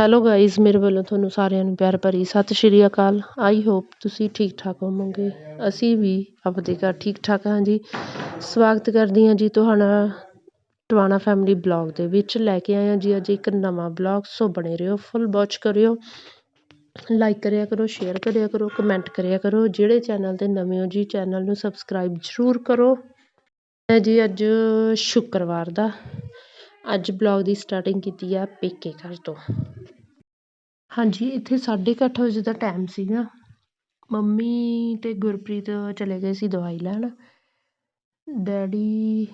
Hello guys ਮੇਰੇ ਵੱਲੋਂ ਤੁਹਾਨੂੰ ਸਾਰਿਆਂ ਨੂੰ ਪਿਆਰ ਭਰੀ ਸਤਿ ਸ਼੍ਰੀ ਅਕਾਲ। ਆਈ ਹੋਪ ਤੁਸੀਂ ਠੀਕ ਠਾਕ ਹੋਵੋਗੇ। ਅਸੀਂ ਵੀ ਆਪਦੇ ਘਰ ਠੀਕ ਠਾਕ ਹਾਂ ਜੀ। ਸਵਾਗਤ ਕਰਦੀ ਹਾਂ ਜੀ ਤੁਹਾਡਾ ਟਵਾਣਾ ਫੈਮਿਲੀ ਬਲੌਗ ਦੇ ਵਿੱਚ। ਲੈ ਕੇ ਆਏ ਹਾਂ ਜੀ ਅੱਜ ਇੱਕ ਨਵਾਂ ਬਲੌਗ ਸੋ ਬਣੇ ਰਹੋ ਫੁੱਲ ਵਾਚ ਕਰਿਓ। ਲਾਈਕ ਕਰਿਆ ਕਰੋ ਸ਼ੇਅਰ ਕਰਿਆ ਕਰੋ ਕਮੈਂਟ ਕਰਿਆ ਕਰੋ। ਜਿਹੜੇ ਚੈਨਲ ਤੇ ਨਵੇਂ ਹੋ ਜੀ ਚੈਨਲ ਨੂੰ ਸਬਸਕ੍ਰਾਈਬ ਜ਼ਰੂਰ ਕਰੋ। ਜੀ ਅੱਜ ਸ਼ੁੱਕਰਵਾਰ ਦਾ ਅੱਜ ਬਲੌਗ ਦੀ ਸਟਾਰਟਿੰਗ ਕੀਤੀ ਆ ਪੇਕੇ ਘਰ ਤੋਂ। ਹਾਂਜੀ, ਇੱਥੇ ਸਾਢੇ ਕੁ ਅੱਠ ਵਜੇ ਦਾ ਟਾਈਮ ਸੀਗਾ। ਮੰਮੀ ਤੇ ਗੁਰਪ੍ਰੀਤ ਚਲੇ ਗਏ ਸੀ ਦਵਾਈ ਲੈਣ। ਡੈਡੀ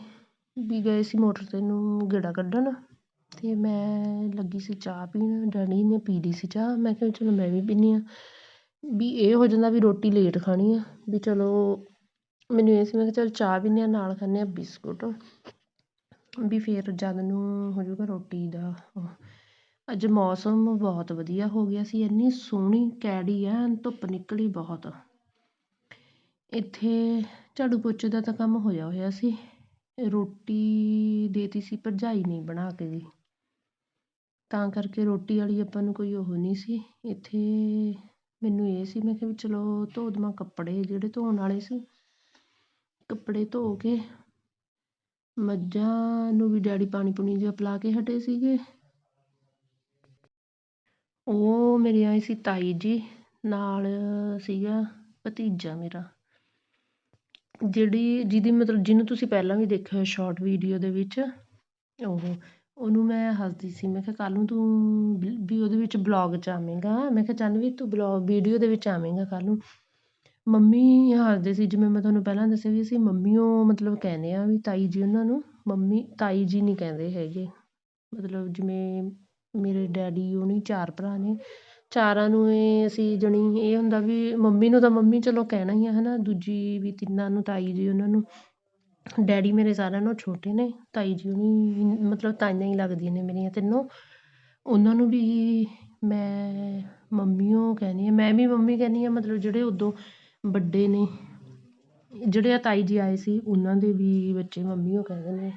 ਵੀ ਗਏ ਸੀ ਮੋਟਰ ਤੇ ਨੂੰ ਗੇੜਾ ਕੱਢਣ। ਤੇ ਮੈਂ ਲੱਗੀ ਸੀ ਚਾਹ ਪੀਣ। ਡੈਡੀ ਨੇ ਪੀ ਲਈ ਸੀ ਚਾਹ। ਮੈਂ ਕਿਹਾ ਚਲੋ ਮੈਂ ਵੀ ਪੀਨੀ ਆ ਵੀ ਇਹ ਹੋ ਜਾਂਦਾ ਵੀ ਰੋਟੀ ਲੇਟ ਖਾਣੀ ਆ। ਵੀ ਚਲੋ, ਮੈਨੂੰ ਇਹ ਸੀ, ਮੈਂ ਕਿਹਾ ਚਲ ਚਾਹ ਪੀਨੇ ਆ ਨਾਲ ਖਾਂਦੇ ਆ ਬਿਸਕੁਟ। ਵੀ ਫਿਰ ਜਦ ਨੂੰ ਹੋ ਜਾਊਗਾ ਰੋਟੀ ਦਾ ਅੱਜ ਮੌਸਮ ਬਹੁਤ ਵਧੀਆ ਹੋ ਗਿਆ ਸੀ, ਇੰਨੀ ਸੋਹਣੀ, ਕੈੜੀ ਐਨ ਧੁੱਪ ਨਿਕਲੀ ਬਹੁਤ। ਇੱਥੇ ਝਾੜੂ ਪੋਚੇ ਦਾ ਤਾਂ ਕੰਮ ਹੋਇਆ ਹੋਇਆ ਸੀ। ਰੋਟੀ ਦੇਤੀ ਸੀ, ਭਰਜਾਈ ਨਹੀਂ ਬਣਾ ਕੇ ਜੀ ਤਾਂ ਕਰਕੇ ਰੋਟੀ ਵਾਲੀ ਆਪਾਂ ਨੂੰ ਕੋਈ ਉਹ ਨਹੀਂ ਸੀ। ਇੱਥੇ ਮੈਨੂੰ ਇਹ ਸੀ, ਮੈਂ ਕਿਹਾ ਵੀ ਚਲੋ ਧੋ ਦੇਵਾਂ ਕੱਪੜੇ, ਜਿਹੜੇ ਧੋਣ ਵਾਲੇ ਸੀ। ਕੱਪੜੇ ਧੋ ਕੇ ਮੱਝਾਂ ਨੂੰ ਵੀ ਡੈਡੀ ਪਾਣੀ ਪੂਣੀ ਜਿਹਾ ਪਿਲਾ ਕੇ ਹਟੇ ਸੀਗੇ। ਉਹ ਮੇਰੀ ਆਈ ਸੀ ਤਾਈ ਜੀ, ਨਾਲ ਸੀਗਾ ਭਤੀਜਾ ਮੇਰਾ। ਜਿਹੜੀ ਜਿਹਦੀ ਮਤਲਬ ਜਿਹਨੂੰ ਤੁਸੀਂ ਪਹਿਲਾਂ ਵੀ ਦੇਖਿਆ ਸ਼ਾਰਟ ਵੀਡੀਓ ਦੇ ਵਿੱਚ, ਉਹ, ਉਹਨੂੰ ਮੈਂ ਹੱਸਦੀ ਸੀ। ਮੈਂ ਕਿਹਾ ਕੱਲ ਨੂੰ ਤੂੰ ਵੀ ਉਹਦੇ ਵਿੱਚ ਬਲੌਗ 'ਚ ਆਵੇਂਗਾ। ਮੈਂ ਕਿਹਾ ਜਾਨਵੀ ਤੂੰ ਬਲੌਗ ਵੀਡੀਓ ਦੇ ਵਿੱਚ ਆਵੇਂਗਾ ਕੱਲ ਨੂੰ। ਮੰਮੀ ਹਾਰਦੇ ਸੀ, ਜਿਵੇਂ ਮੈਂ ਤੁਹਾਨੂੰ ਪਹਿਲਾਂ ਦੱਸਿਆ ਵੀ ਅਸੀਂ ਮੰਮੀਓ ਮਤਲਬ ਕਹਿੰਦੇ ਹਾਂ ਵੀ ਤਾਈ ਜੀ ਉਹਨਾਂ ਨੂੰ, ਮੰਮੀ ਤਾਈ ਜੀ ਨਹੀਂ ਕਹਿੰਦੇ ਹੈਗੇ। ਮਤਲਬ ਜਿਵੇਂ ਮੇਰੇ ਡੈਡੀ ਹੋਣੀ ਚਾਰ ਭਰਾ ਨੇ, ਚਾਰਾਂ ਨੂੰ ਇਹ ਅਸੀਂ ਜਾਣੀ, ਇਹ ਹੁੰਦਾ ਵੀ ਮੰਮੀ ਨੂੰ ਤਾਂ ਮੰਮੀ ਚਲੋ ਕਹਿਣਾ ਹੀ ਆ ਹੈ ਨਾ ਦੂਜੀ ਵੀ ਤਿੰਨਾਂ ਨੂੰ, ਤਾਈ ਜੀ ਉਹਨਾਂ ਨੂੰ। ਡੈਡੀ ਮੇਰੇ ਸਾਰਿਆਂ ਨਾਲੋਂ ਛੋਟੇ ਨੇ, ਤਾਈ ਜੀ ਹੋਣੀ ਮਤਲਬ ਤਾਈਆਂ ਹੀ ਲੱਗਦੀਆਂ ਨੇ ਮੇਰੀਆਂ ਤਿੰਨੋਂ। ਉਹਨਾਂ ਨੂੰ ਵੀ ਮੈਂ ਮੰਮੀਓ ਕਹਿੰਦੀ ਹਾਂ ਮੈਂ ਵੀ ਮੰਮੀ ਕਹਿੰਦੀ ਹਾਂ ਮਤਲਬ ਜਿਹੜੇ ਉਦੋਂ ਵੱਡੇ ਨੇ। ਜਿਹੜੇ ਆ ਤਾਈ ਜੀ ਆਏ ਸੀ, ਉਹਨਾਂ ਦੇ ਵੀ ਬੱਚੇ ਮੰਮੀ ਮੰਮੀਓ ਕਹਿੰਦੇ ਨੇ,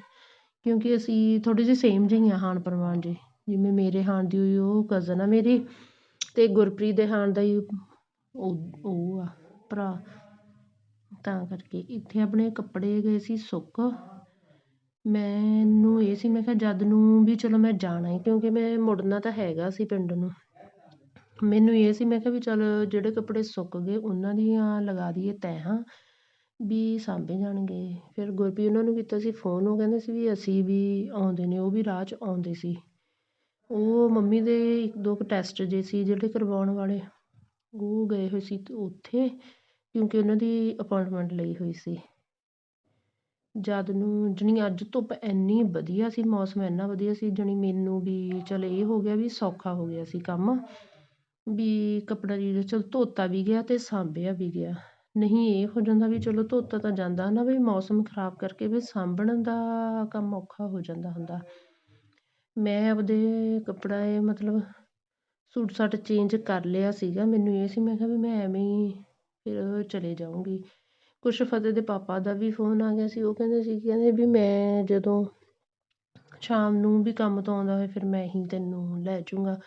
ਕਿਉਂਕਿ ਅਸੀਂ ਥੋੜ੍ਹੇ ਜਿਹੇ ਸੇਮ ਜਿਹੇ ਹਾਂ ਹਾਣ ਪ੍ਰਮਾਣ ਜਿਹੇ ਜਿਵੇਂ ਮੇਰੇ ਹਾਣ ਦੀ ਹੋਈ, ਉਹ ਕਜ਼ਨ ਆ ਮੇਰੀ ਤੇ ਗੁਰਪ੍ਰੀਤ ਦੇ ਹਾਣ ਦਾ ਹੀ ਉਹ ਉਹ ਆ ਭਰਾ। ਤਾਂ ਕਰਕੇ ਇੱਥੇ ਆਪਣੇ ਕੱਪੜੇ ਗਏ ਸੀ ਸੁੱਕ। ਮੈਨੂੰ ਇਹ ਸੀ, ਮੈਂ ਕਿਹਾ ਜਦ ਨੂੰ ਵੀ ਚਲੋ ਮੈਂ ਜਾਣਾ ਹੀ ਕਿਉਂਕਿ ਮੈਂ ਮੁੜਨਾ ਤਾਂ ਹੈਗਾ ਸੀ ਪਿੰਡ ਨੂੰ। ਮੈਨੂੰ ਇਹ ਸੀ, ਮੈਂ ਕਿਹਾ ਵੀ ਚੱਲ ਜਿਹੜੇ ਕੱਪੜੇ ਸੁੱਕ ਗਏ, ਉਹਨਾਂ ਦੀਆਂ ਲਗਾ ਦਈਏ ਤੈਹਾਂ ਵੀ ਸਾਂਭੇ ਜਾਣਗੇ। ਫਿਰ ਗੁਰਪ੍ਰੀਤ ਉਹਨਾਂ ਨੂੰ ਕੀਤਾ ਸੀ ਫੋਨ ਉਹ ਕਹਿੰਦੇ ਸੀ ਵੀ ਅਸੀਂ ਵੀ ਆਉਂਦੇ ਨੇ, ਉਹ ਵੀ ਰਾਹ 'ਚ ਆਉਂਦੇ ਸੀ। ਉਹ ਮੰਮੀ ਦੇ ਇੱਕ ਦੋ ਕੁ ਟੈਸਟ ਜੇ ਸੀ ਜਿਹੜੇ ਕਰਵਾਉਣ ਵਾਲੇ, ਉਹ ਗਏ ਹੋਏ ਸੀ ਉੱਥੇ, ਕਿਉਂਕਿ ਉਹਨਾਂ ਦੀ ਅਪੋਇੰਟਮੈਂਟ ਲਈ ਹੋਈ ਸੀ। ਜਦ ਨੂੰ, ਜਾਣੀ ਅੱਜ ਧੁੱਪ ਇੰਨੀ ਵਧੀਆ ਸੀ, ਮੌਸਮ ਇੰਨਾ ਵਧੀਆ ਸੀ, ਜਾਣੀ ਮੈਨੂੰ ਵੀ ਚੱਲ ਇਹ ਹੋ ਗਿਆ ਵੀ ਸੌਖਾ ਹੋ ਗਿਆ ਸੀ ਕੰਮ। ਵੀ ਕੱਪੜਾ ਜੀ ਚਲ ਧੋਤਾ ਵੀ ਗਿਆ ਅਤੇ ਸਾਂਭਿਆ ਵੀ ਗਿਆ। ਨਹੀਂ, ਇਹ ਹੋ ਜਾਂਦਾ ਵੀ ਚਲੋ ਧੋਤਾ ਤਾਂ ਜਾਂਦਾ ਨਾ ਵੀ ਮੌਸਮ ਖਰਾਬ ਕਰਕੇ ਵੀ ਸਾਂਭਣ ਦਾ ਕੰਮ ਔਖਾ ਹੋ ਜਾਂਦਾ ਹੁੰਦਾ। ਮੈਂ ਆਪਦੇ ਕੱਪੜਾ ਇਹ ਮਤਲਬ ਸੂਟ ਸਾਟ ਚੇਂਜ ਕਰ ਲਿਆ ਸੀਗਾ, ਮੈਨੂੰ ਇਹ ਸੀ ਮੈਂ ਕਿਹਾ ਵੀ ਮੈਂ ਐਵੇਂ ਹੀ ਫਿਰ ਚਲੇ ਜਾਊਂਗੀ। ਕੁਛ ਫਤਿਹ ਦੇ ਪਾਪਾ ਦਾ ਵੀ ਫੋਨ ਆ ਗਿਆ ਸੀ, ਉਹ ਕਹਿੰਦੇ ਸੀ, ਕਹਿੰਦੇ ਵੀ ਮੈਂ ਜਦੋਂ ਸ਼ਾਮ ਨੂੰ ਵੀ ਕੰਮ ਤੋਂ ਆਉਂਦਾ ਹੋਇਆ ਫਿਰ ਮੈਂ ਹੀ ਤੈਨੂੰ ਲੈ ਜੂੰਗਾ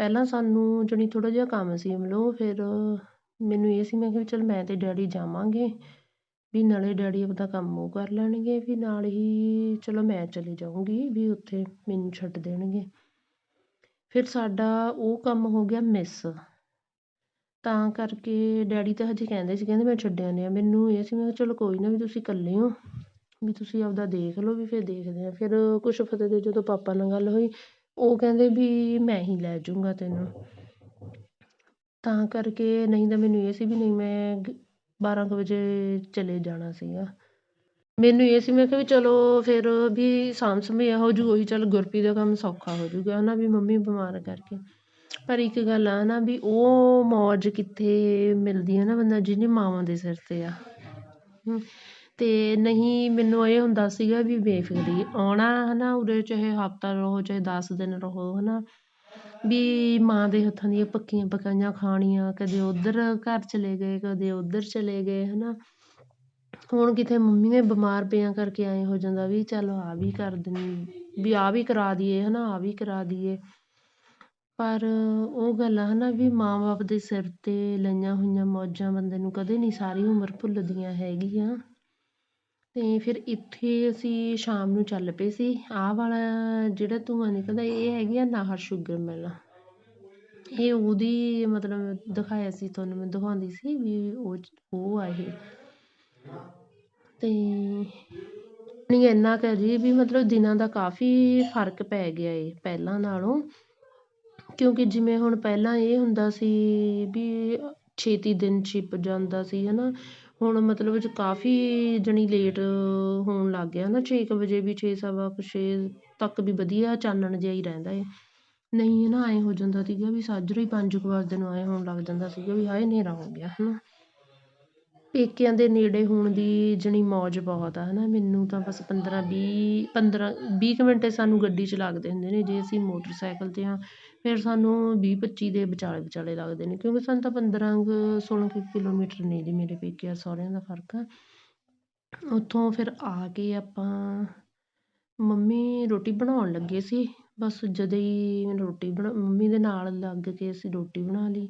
ਪਹਿਲਾਂ ਸਾਨੂੰ ਜਾਣੀ ਥੋੜ੍ਹਾ ਜਿਹਾ ਕੰਮ ਸੀ ਮਤਲਬ ਫਿਰ ਮੈਨੂੰ ਇਹ ਸੀ, ਮੈਂ ਕਿਹਾ ਵੀ ਚੱਲ ਮੈਂ ਤੇ ਡੈਡੀ ਜਾਵਾਂਗੇ ਵੀ ਨਾਲੇ ਡੈਡੀ ਆਪਦਾ ਕੰਮ ਉਹ ਕਰ ਲੈਣਗੇ ਵੀ ਨਾਲ ਹੀ ਚਲੋ ਮੈਂ ਚਲੀ ਜਾਊਂਗੀ ਵੀ ਉੱਥੇ ਮੈਨੂੰ ਛੱਡ ਦੇਣਗੇ। ਫਿਰ ਸਾਡਾ ਉਹ ਕੰਮ ਹੋ ਗਿਆ ਮਿਸ ਤਾਂ ਕਰਕੇ ਡੈਡੀ ਤਾਂ ਹਜੇ ਕਹਿੰਦੇ ਸੀ, ਕਹਿੰਦੇ ਮੈਂ ਛੱਡ ਆਉਂਦੇ ਹਾਂ ਮੈਨੂੰ ਇਹ ਸੀ, ਮੈਂ ਕਿਹਾ ਚਲੋ ਕੋਈ ਨਾ ਵੀ ਤੁਸੀਂ ਇਕੱਲੇ ਹੋ, ਵੀ ਤੁਸੀਂ ਆਪਦਾ ਦੇਖ ਲਓ, ਵੀ ਫਿਰ ਦੇਖਦੇ ਹਾਂ। ਫਿਰ ਕੁਛ ਫਤਿਹ ਦੇ ਜਦੋਂ ਪਾਪਾ ਨਾਲ ਗੱਲ ਹੋਈ ਉਹ ਕਹਿੰਦੇ ਵੀ ਮੈਂ ਹੀ ਲੈ ਜੂੰਗਾ ਤੈਨੂੰ। ਤਾਂ ਕਰਕੇ ਨਹੀਂ ਤਾਂ ਮੈਨੂੰ ਇਹ ਸੀ ਵੀ ਨਹੀਂ, ਮੈਂ ਬਾਰਾਂ ਕੁ ਵਜੇ ਚਲੇ ਜਾਣਾ ਸੀਗਾ। ਮੈਨੂੰ ਇਹ ਸੀ, ਮੈਂ ਕਿਹਾ ਵੀ ਚਲੋ ਫਿਰ ਵੀ ਸਾਂਭ ਸੰਭਿਆ ਹੋ ਜੂ, ਉਹੀ ਚੱਲ ਗੁਰਪ੍ਰੀਤ ਦਾ ਕੰਮ ਸੌਖਾ ਹੋ ਜੂਗਾ ਹਨਾ ਵੀ ਮੰਮੀ ਬਿਮਾਰ ਕਰਕੇ। ਪਰ ਇੱਕ ਗੱਲ ਆ ਨਾ ਵੀ ਉਹ ਮੌਜ ਕਿੱਥੇ ਮਿਲਦੀ ਹੈ ਨਾ ਬੰਦਾ ਜਿਹਦੀ ਮਾਵਾਂ ਦੇ ਸਿਰ 'ਤੇ ਆ। ਤੇ ਨਹੀਂ ਮੈਨੂੰ ਇਹ ਹੁੰਦਾ ਸੀਗਾ ਵੀ ਬੇਫਿਕਰੀ ਆਉਣਾ ਹਨਾ ਉਰੇ ਚਾਹੇ ਹਫਤਾ ਰਹੋ ਚਾਹੇ ਦਸ ਦਿਨ ਰਹੋ ਹਨਾ। ਵੀ ਮਾਂ ਦੇ ਹੱਥਾਂ ਦੀਆਂ ਪੱਕੀਆਂ ਪਕਾਈਆਂ ਖਾਣੀਆਂ ਕਦੇ ਉੱਧਰ ਘਰ ਚਲੇ ਗਏ ਕਦੇ ਉੱਧਰ ਚਲੇ ਗਏ ਹਨਾ। ਹੁਣ ਕਿਤੇ ਮੰਮੀ ਨੇ ਬਿਮਾਰ ਪਿਆ ਕਰਕੇ ਐਂ ਹੋ ਜਾਂਦਾ ਵੀ ਚੱਲ ਆ ਵੀ ਕਰ ਦਿੰਦੀ ਵੀ ਆ ਵੀ ਕਰਾ ਦਈਏ ਹਨਾ ਆ ਵੀ ਕਰਾ ਦਈਏ ਪਰ ਉਹ ਗੱਲ ਆ ਹਨਾ ਵੀ ਮਾਂ-ਬਾਪ ਦੇ ਸਿਰ ਤੇ ਲਈਆਂ ਹੋਈਆਂ ਮੌਜਾਂ ਬੰਦੇ ਨੂੰ ਕਦੇ ਨਹੀਂ ਸਾਰੀ ਉਮਰ ਭੁੱਲਦੀਆਂ ਹੈਗੀਆਂ। ਤੇ ਫਿਰ ਇੱਥੇ ਅਸੀਂ ਸ਼ਾਮ ਨੂੰ ਚੱਲ ਪਏ ਸੀ। ਆਹ ਵਾਲਾ ਜਿਹੜਾ ਧੂੰਆਂ ਨਿਕਲਦਾ, ਇਹ ਹੈਗੀ ਆ ਨਾਹਰ ਸ਼ੂਗਰ ਮਿਲ। ਇਹ ਉਹਦੀ ਮਤਲਬ ਦਿਖਾਇਆ ਸੀ, ਤੁਹਾਨੂੰ ਮੈਂ ਦਿਖਾਉਂਦੀ ਸੀ ਵੀ ਉਹ ਉਹ ਆ ਇਹ। ਤੇ ਨਹੀਂ ਇੰਨਾ ਕੁ ਜੀ ਵੀ ਮਤਲਬ ਦਿਨਾਂ ਦਾ ਕਾਫੀ ਫ਼ਰਕ ਪੈ ਗਿਆ ਏ, ਪਹਿਲਾਂ ਨਾਲੋਂ। ਕਿਉਂਕਿ ਜਿਵੇਂ ਹੁਣ ਪਹਿਲਾਂ ਇਹ ਹੁੰਦਾ ਸੀ ਵੀ ਛੇਤੀ ਦਿਨ ਛਿਪ ਜਾਂਦਾ ਸੀ, ਹਨਾ। ਹੁਣ ਮਤਲਬ ਚ ਕਾਫੀ ਜਣੀ ਲੇਟ ਹੋਣ ਲੱਗ ਗਿਆ ਨਾ, ਛੇ ਕੁ ਵਜੇ ਵੀ, ਛੇ ਸਵਾ ਕੁ, ਛੇ ਤੱਕ ਵੀ ਵਧੀਆ ਚਾਨਣ ਜਿਹਾ ਹੀ ਰਹਿੰਦਾ ਏ। ਨਹੀਂ ਨਾ ਐਂ ਹੋ ਜਾਂਦਾ ਸੀਗਾ ਵੀ ਸਾਜਰੇ ਹੀ ਪੰਜ ਕੁ ਵਜੇ ਨੂੰ ਐਂ ਹੋਣ ਲੱਗ ਜਾਂਦਾ ਸੀਗਾ ਵੀ ਹਾਏ ਹਨੇਰਾ ਹੋ ਗਿਆ ਹੈ ਨਾ ਪੇਕਿਆਂ ਦੇ ਨੇੜੇ ਹੋਣ ਦੀ ਜਣੀ ਮੌਜ ਬਹੁਤ ਆ ਹੈ ਨਾ ਮੈਨੂੰ ਤਾਂ ਬਸ 15 20 15 20 ਕੁ ਮਿੰਟ ਸਾਨੂੰ ਗੱਡੀ 'ਚ ਲੱਗਦੇ ਹੁੰਦੇ ਨੇ, ਜੇ ਅਸੀਂ ਮੋਟਰਸਾਈਕਲ 'ਤੇ ਆ ਫਿਰ ਸਾਨੂੰ ਵੀਹ ਪੱਚੀ ਦੇ ਵਿਚਾਲੇ ਵਿਚਾਲੇ ਲੱਗਦੇ ਨੇ, ਕਿਉਂਕਿ ਸਾਨੂੰ ਤਾਂ 15 ਕੁ 16 ਕੁ ਕਿਲੋਮੀਟਰ ਨੇ ਜੀ ਮੇਰੇ ਪੇਕੇ ਸਹੁਰਿਆਂ ਦਾ ਫ਼ਰਕ ਆ। ਉੱਥੋਂ ਫਿਰ ਆ ਕੇ ਆਪਾਂ ਮੰਮੀ ਰੋਟੀ ਬਣਾਉਣ ਲੱਗੇ ਸੀ, ਬਸ ਜਦੋਂ ਹੀ ਰੋਟੀ ਬਣਾ, ਮੰਮੀ ਦੇ ਨਾਲ ਲੱਗ ਕੇ ਅਸੀਂ ਰੋਟੀ ਬਣਾ ਲਈ।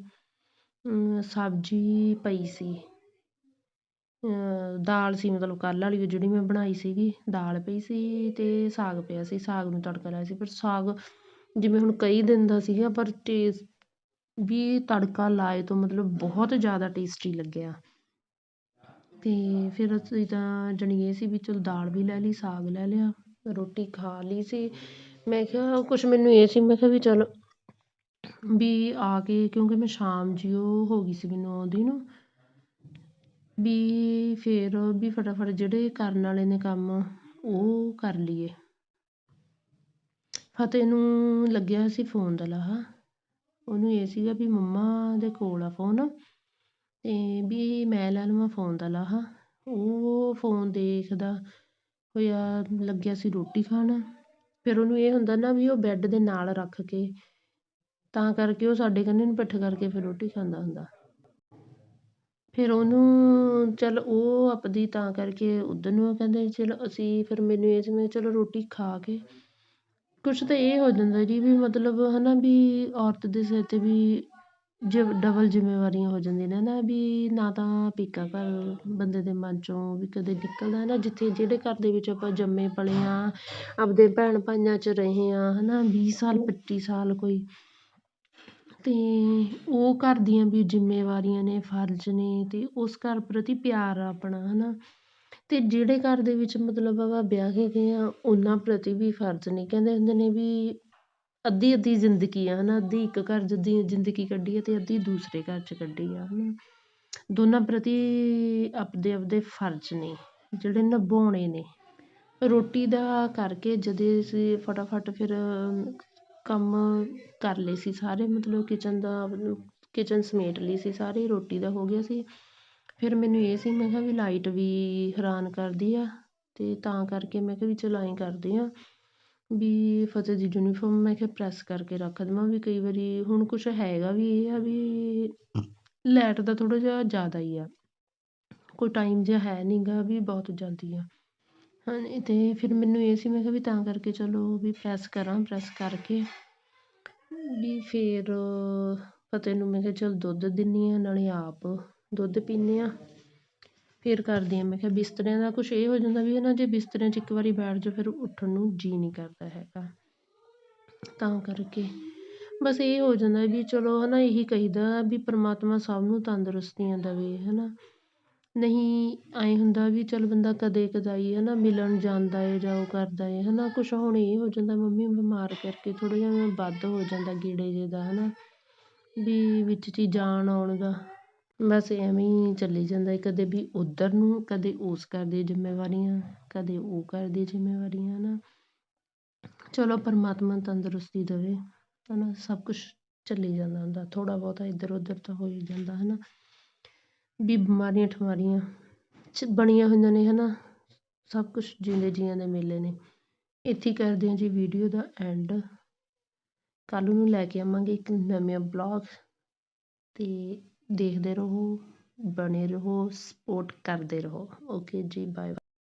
ਸਬਜ਼ੀ ਪਈ ਸੀ। ਦਾਲ ਸੀ, ਮਤਲਬ ਕੱਲ੍ਹ ਵਾਲੀ ਜਿਹੜੀ ਮੈਂ ਬਣਾਈ ਸੀਗੀ, ਦਾਲ ਪਈ ਸੀ ਅਤੇ ਸਾਗ ਪਿਆ ਸੀ, ਸਾਗ ਨੂੰ ਤੜਕਾ ਲਾਇਆ ਸੀ ਪਰ ਸਾਗ ਜਿਵੇਂ ਹੁਣ ਕਈ ਦਿਨ ਦਾ ਸੀਗਾ, ਪਰ ਟੇਸਟ ਵੀ ਤੜਕਾ ਲਾਏ ਤੋਂ ਮਤਲਬ ਬਹੁਤ ਜ਼ਿਆਦਾ ਟੇਸਟੀ ਲੱਗਿਆ। ਅਤੇ ਫਿਰ ਅਸੀਂ ਤਾਂ ਜਾਣੀ ਇਹ ਸੀ ਵੀ ਚਲੋ ਦਾਲ ਵੀ ਲੈ ਲਈ, ਸਾਗ ਲੈ ਲਿਆ, ਰੋਟੀ ਖਾ ਲਈ ਸੀ। ਮੈਂ ਕਿਹਾ ਕੁਛ ਮੈਨੂੰ ਇਹ ਸੀ, ਮੈਂ ਕਿਹਾ ਵੀ ਚਲ ਵੀ ਆ ਕੇ ਕਿਉਂਕਿ ਮੈਂ ਸ਼ਾਮ ਜਿਹੀ ਉਹ ਹੋ ਗਈ ਸੀ ਮੈਨੂੰ ਆਉਂਦੀ ਨੂੰ ਵੀ ਫਿਰ, ਵੀ ਫਟਾਫਟ ਜਿਹੜੇ ਕਰਨ ਵਾਲੇ ਨੇ ਕੰਮ ਉਹ ਕਰ ਲਈਏ। ਫਤਿਹ ਨੂੰ ਲੱਗਿਆ ਸੀ ਫੋਨ ਦਾ ਲਾਹਾ। ਉਹਨੂੰ ਇਹ ਸੀਗਾ ਵੀ ਮੰਮਾ ਦੇ ਕੋਲ ਆ ਫੋਨ ਅਤੇ ਵੀ ਮੈਂ ਲੈ ਲਵਾਂ ਫੋਨ ਦਾ ਲਾਹਾ। ਉਹ ਫੋਨ ਦੇਖਦਾ ਹੋਇਆ ਲੱਗਿਆ ਸੀ ਰੋਟੀ ਖਾਣ। ਫਿਰ ਉਹਨੂੰ ਇਹ ਹੁੰਦਾ ਨਾ ਵੀ ਉਹ ਬੈੱਡ ਦੇ ਨਾਲ ਰੱਖ ਕੇ ਤਾਂ ਕਰਕੇ ਉਹ ਸਾਡੇ ਕੰਨੇ ਨੂੰ ਪਿੱਠ ਕਰਕੇ ਫਿਰ ਰੋਟੀ ਖਾਂਦਾ ਹੁੰਦਾ। ਫਿਰ ਉਹਨੂੰ ਚੱਲ ਉਹ ਆਪਦੀ ਤਾਂ ਕਰਕੇ ਉੱਧਰ ਨੂੰ ਕਹਿੰਦੇ, ਚਲੋ ਅਸੀਂ ਫਿਰ ਮੈਨੂੰ ਇਹ ਸੀ ਮੈਂ ਚਲੋ ਰੋਟੀ ਖਾ ਕੇ ਕੁਛ ਤਾਂ ਇਹ ਹੋ ਜਾਂਦਾ ਜੀ ਵੀ ਮਤਲਬ ਹੈ ਨਾ ਵੀ ਔਰਤ ਦੇ ਸਿਰ 'ਤੇ ਵੀ ਜ ਡਬਲ ਜ਼ਿੰਮੇਵਾਰੀਆਂ ਹੋ ਜਾਂਦੀਆਂ ਨੇ ਹੈ ਨਾ ਵੀ ਨਾ ਤਾਂ ਪੀਕਾ ਘਰ ਬੰਦੇ ਦੇ ਮਨ 'ਚੋਂ ਵੀ ਕਦੇ ਨਿਕਲਦਾ ਹੈ ਨਾ ਜਿੱਥੇ ਜਿਹੜੇ ਘਰ ਦੇ ਵਿੱਚ ਆਪਾਂ ਜੰਮੇ ਪਲੇ ਹਾਂ ਆਪਦੇ ਭੈਣ ਭਾਈਆਂ 'ਚ ਰਹੇ ਹਾਂ ਹੈ ਨਾ ਵੀਹ ਸਾਲ, ਪੱਚੀ ਸਾਲ ਕੋਈ। ਅਤੇ ਉਹ ਘਰ ਦੀਆਂ ਵੀ ਜ਼ਿੰਮੇਵਾਰੀਆਂ ਨੇ, ਫਰਜ਼ ਨੇ ਅਤੇ ਉਸ ਘਰ ਪ੍ਰਤੀ ਪਿਆਰ ਆ ਆਪਣਾ ਹੈ ਨਾ ਅਤੇ ਜਿਹੜੇ ਘਰ ਦੇ ਵਿੱਚ ਮਤਲਬ ਆਪਾਂ ਵਿਆਹ ਕੇ ਗਏ ਹਾਂ ਉਹਨਾਂ ਪ੍ਰਤੀ ਵੀ ਫਰਜ਼ ਨੇ ਕਹਿੰਦੇ ਹੁੰਦੇ ਨੇ ਵੀ ਅੱਧੀ ਅੱਧੀ ਜ਼ਿੰਦਗੀ ਆ ਹੈ ਨਾ ਅੱਧੀ ਇੱਕ ਘਰ ਦੀ ਜ਼ਿੰਦਗੀ ਕੱਢੀ ਹੈ ਅਤੇ ਅੱਧੀ ਦੂਸਰੇ ਘਰ 'ਚ ਕੱਢੀ ਆ ਹੈ ਨਾ ਦੋਨਾਂ ਪ੍ਰਤੀ ਆਪਦੇ ਆਪਦੇ ਫਰਜ਼ ਨੇ, ਜਿਹੜੇ ਨਿਭਾਉਣੇ ਨੇ। ਰੋਟੀ ਦਾ ਕਰਕੇ ਜਦੋਂ ਅਸੀਂ ਫਟਾਫਟ ਫਿਰ ਕੰਮ ਕਰ ਲਏ ਸੀ ਸਾਰੇ, ਮਤਲਬ ਕਿਚਨ ਦਾ ਕਿਚਨ ਸਮੇਟ ਲਈ ਸੀ ਸਾਰੀ, ਰੋਟੀ ਦਾ ਹੋ ਗਿਆ ਸੀ। ਫਿਰ ਮੈਨੂੰ ਇਹ ਸੀ, ਮੈਂ ਕਿਹਾ ਵੀ ਲਾਈਟ ਵੀ ਹੈਰਾਨ ਕਰਦੀ ਆ ਅਤੇ ਤਾਂ ਕਰਕੇ ਮੈਂ ਕਿਹਾ ਵੀ ਚਲ ਐਂ ਕਰਦੇ ਹਾਂ ਵੀ ਫਤਿਹ ਦੀ ਯੂਨੀਫਾਰਮ ਮੈਂ ਕਿਹਾ ਪ੍ਰੈਸ ਕਰਕੇ ਰੱਖ ਦੇਵਾਂ ਵੀ ਕਈ ਵਾਰੀ ਹੁਣ ਕੁਛ ਹੈਗਾ ਵੀ ਇਹ ਆ ਵੀ ਲਾਈਟ ਦਾ ਥੋੜ੍ਹਾ ਜਿਹਾ ਜ਼ਿਆਦਾ ਹੀ ਆ। ਕੋਈ ਟਾਈਮ ਜਿਹਾ ਹੈ ਨਹੀਂ ਗਾ ਵੀ ਬਹੁਤ ਜਲਦੀ ਆ। ਹਾਂਜੀ ਅਤੇ ਫਿਰ ਮੈਨੂੰ ਇਹ ਸੀ, ਮੈਂ ਕਿਹਾ ਵੀ ਤਾਂ ਕਰਕੇ ਚਲੋ ਵੀ ਪ੍ਰੈਸ ਕਰਾਂ ਪ੍ਰੈਸ ਕਰਕੇ ਵੀ ਫਿਰ ਫਤਿਹ ਨੂੰ ਮੈਂ ਕਿਹਾ ਚਲ ਦੁੱਧ ਦਿੰਦੀ ਹਾਂ ਨਾਲੇ ਆਪ ਦੁੱਧ ਪੀਂਦੇ ਹਾਂ। ਫਿਰ ਕਰਦੀ ਹਾਂ। ਮੈਂ ਕਿਹਾ ਬਿਸਤਰਿਆਂ ਦਾ ਕੁਛ ਇਹ ਹੋ ਜਾਂਦਾ ਵੀ ਨਾ ਜੇ ਬਿਸਤਰਿਆਂ 'ਚ ਇੱਕ ਵਾਰੀ ਬੈਠ ਜਾਓ, ਫਿਰ ਉੱਠਣ ਨੂੰ ਜੀਅ ਨਹੀਂ ਕਰਦਾ ਹੈਗਾ। ਤਾਂ ਕਰਕੇ ਬਸ ਇਹ ਹੋ ਜਾਂਦਾ ਵੀ ਚਲੋ ਹੈ ਨਾ ਇਹੀ ਕਹੀਦਾ ਵੀ ਪਰਮਾਤਮਾ ਸਭ ਨੂੰ ਤੰਦਰੁਸਤੀਆਂ ਦੇਵੇ ਹੈ ਨਾ ਨਹੀਂ ਐਂ ਹੁੰਦਾ ਵੀ ਚੱਲ ਬੰਦਾ ਕਦੇ ਕਦਾਈ ਹੈ ਨਾ ਮਿਲਣ ਜਾਂਦਾ ਏ ਜਾਂ ਉਹ ਕਰਦਾ ਏ ਹੈ ਨਾ ਕੁਛ ਹੁਣ ਇਹ ਹੋ ਜਾਂਦਾ ਮੰਮੀ ਬਿਮਾਰ ਕਰਕੇ ਥੋੜ੍ਹਾ ਜਿਹਾ ਵੱਧ ਹੋ ਜਾਂਦਾ ਗੇੜੇ ਜਿਹੇ ਦਾ ਹੈ ਨਾ ਵੀ ਵਿੱਚ 'ਚ ਹੀ ਜਾਣ ਆਉਣ ਦਾ। ਬਸ ਐਵੇਂ ਹੀ ਚੱਲੀ ਜਾਂਦਾ ਕਦੇ ਵੀ ਉੱਧਰ ਨੂੰ, ਕਦੇ ਉਸ ਘਰ ਦੀਆਂ ਜ਼ਿੰਮੇਵਾਰੀਆਂ, ਕਦੇ ਉਹ ਘਰ ਦੀਆਂ ਜ਼ਿੰਮੇਵਾਰੀਆਂ ਹੈ ਨਾ ਚਲੋ ਪਰਮਾਤਮਾ ਤੰਦਰੁਸਤੀ ਦੇਵੇ ਹੈ ਨਾ ਸਭ ਕੁਛ ਚੱਲੀ ਜਾਂਦਾ ਹੁੰਦਾ, ਥੋੜ੍ਹਾ ਬਹੁਤਾ ਇੱਧਰ ਉੱਧਰ ਤਾਂ ਹੋ ਹੀ ਜਾਂਦਾ ਹੈ ਨਾ ਵੀ ਬਿਮਾਰੀਆਂ ਠਮਾਰੀਆਂ ਚ ਬਣੀਆਂ ਹੋਈਆਂ ਨੇ ਹੈ ਨਾ ਸਭ ਕੁਛ ਜਿਉਂਦੇ ਜੀਆਂ ਦੇ ਮੇਲੇ ਨੇ। ਇੱਥੇ ਕਰਦੇ ਹਾਂ ਜੀ ਵੀਡੀਓ ਦਾ ਐਂਡ। ਕੱਲ੍ਹ ਨੂੰ ਲੈ ਕੇ ਆਵਾਂਗੇ ਇੱਕ ਨਵੇਂ ਬਲੌਗ ਅਤੇ ਦੇਖਦੇ ਰਹੋ ਬਣੇ ਰਹੋ ਸਪੋਰਟ ਕਰਦੇ ਰਹੋ। ਓਕੇ ਜੀ ਬਾਏ